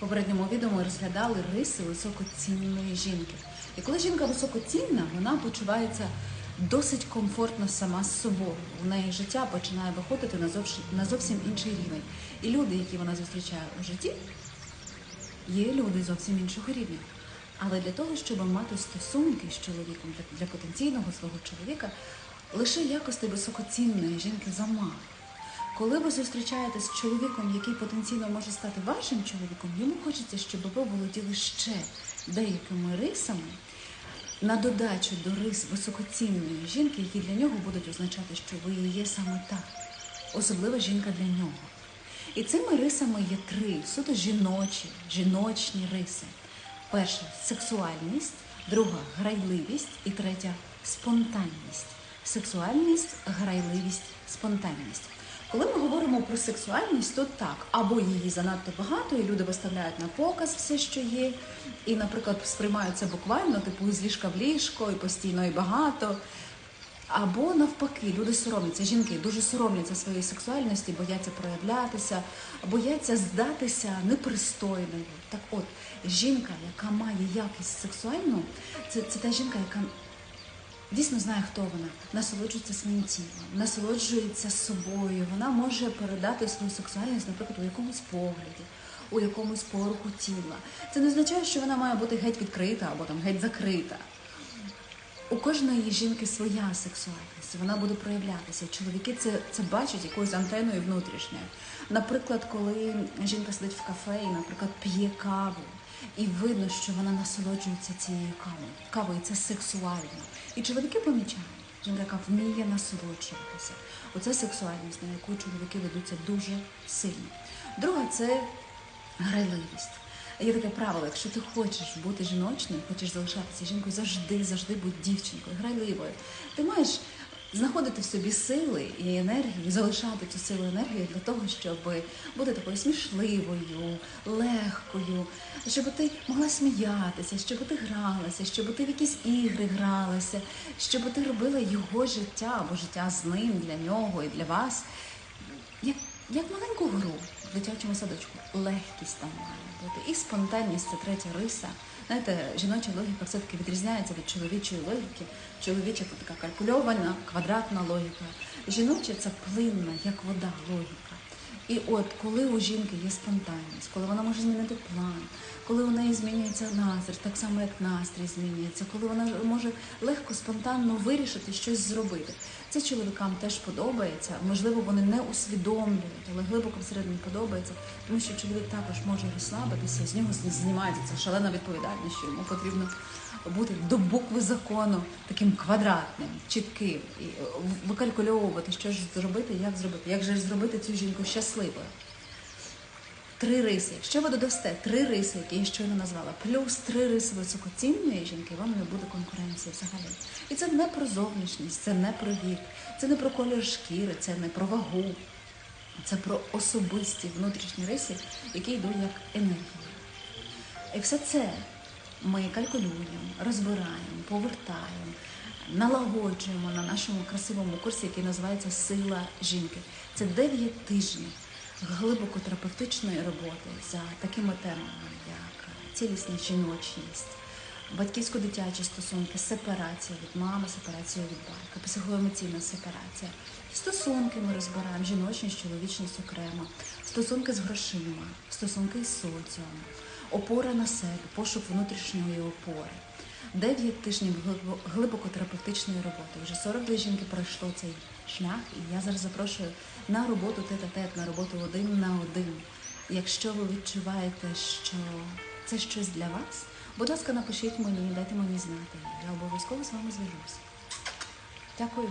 Попередньому відео ми розглядали риси високоцінної жінки. І коли жінка високоцінна, вона почувається досить комфортно сама з собою. У неї життя починає виходити на зовсім, на зовсім інший рівень. І люди, які вона зустрічає у житті, є люди зовсім іншого рівня. Але для того, щоб мати стосунки з чоловіком для потенційного свого чоловіка, лише якості високоцінної жінки замало. Коли ви зустрічаєтесь з чоловіком, який потенційно може стати вашим чоловіком, йому хочеться, щоб ви володіли ще деякими рисами на додачу до рис високоцінної жінки, які для нього будуть означати, що ви є саме так, особлива жінка для нього. І цими рисами є три суто жіночі, жіночні риси. Перша сексуальність, друга грайливість і третя спонтанність. Сексуальність, грайливість, спонтанність. Коли ми говоримо про сексуальність, то так, або її занадто багато, і люди виставляють на показ все, що є, і, наприклад, сприймають це буквально, типу з ліжка в ліжко, і постійно і багато. Або навпаки, люди соромляться, жінки дуже соромляться своєї сексуальності, бояться проявлятися, бояться здатися непристойною. Так от, жінка, яка має якість сексуальну, це, це та жінка, яка дійсно знає, хто вона, насолоджується своїм тілом, насолоджується собою. Вона може передати свою сексуальність, наприклад, у якомусь погляді, у якомусь поруху тіла. Це не означає, що вона має бути геть відкрита або там геть закрита. У кожної жінки своя сексуальність, вона буде проявлятися. Чоловіки це, це бачать якоюсь антеною внутрішньою. Наприклад, коли жінка сидить в кафе і, наприклад, п'є каву, і видно, що вона насолоджується цією кавою. Кавою це сексуально. І чоловіки помічають. Жінка, яка вміє насолоджуватися. Оце сексуальність, на яку чоловіки ведуться дуже сильно. Друга це грайливість. Є таке правило, якщо ти хочеш бути жіночною, хочеш залишатися жінкою, завжди, завжди будь дівчинкою, грайливою. Ти маєш знаходити в собі сили і енергію, залишати цю силу енергію для того, щоб бути такою смішливою, легкою, щоб ти могла сміятися, щоб ти гралася, щоб ти в якісь ігри гралася, щоб ти робила його життя або життя з ним для нього і для вас. Як, як маленьку гру в дитячому садочку. Легкість там має бути. І спонтанність це третя риса. Знаєте, жіноча логіка все-таки відрізняється від чоловічої логіки. Чоловіча це така калькульована, квадратна логіка. Жіноча це плинна, як вода, логіка. І от коли у жінки є спонтанність, коли вона може змінити план, коли у неї змінюється настрій, так само як настрій змінюється, коли вона може легко, спонтанно вирішити щось зробити. Це чоловікам теж подобається. Можливо, вони не усвідомлюють, але глибоко всередині подобається, тому що чоловік також може розслабитися, з нього знімається ця шалена відповідальність, що йому потрібно бути до букви закону таким квадратним, чітким, і викалькульовувати, що ж зробити, як зробити, як же зробити цю жінку щасливою. Три риси. Якщо ви додасте три риси, які я щойно назвала, плюс три риси високоцінної жінки, вам не буде конкуренції взагалі. І це не про зовнішність, це не про вік, це не про колір шкіри, це не про вагу, це про особисті внутрішні риси, які йдуть як енергія. І все це ми калькулюємо, розбираємо, повертаємо, налагоджуємо на нашому красивому курсі, який називається Сила жінки. Це 9 тижнів глибоко терапевтичної роботи за такими темами, як цілісна жіночність, батьківсько-дитячі стосунки, сепарація від мами, сепарація від батька, психоемоційна сепарація. Стосунки ми розбираємо, жіночність, чоловічність окремо, стосунки з грошима, стосунки з соціумом, опора на себе, пошук внутрішньої опори. Дев'ять тижнів глибо- глибокотерапевтичної роботи. Вже 42 жінки пройшло цей шлях, і я зараз запрошую на роботу тет-а-тет, на роботу один на один. Якщо ви відчуваєте, що це щось для вас, будь ласка, напишіть мені, дайте мені знати. Я обов'язково з вами зв'яжуся. Дякую.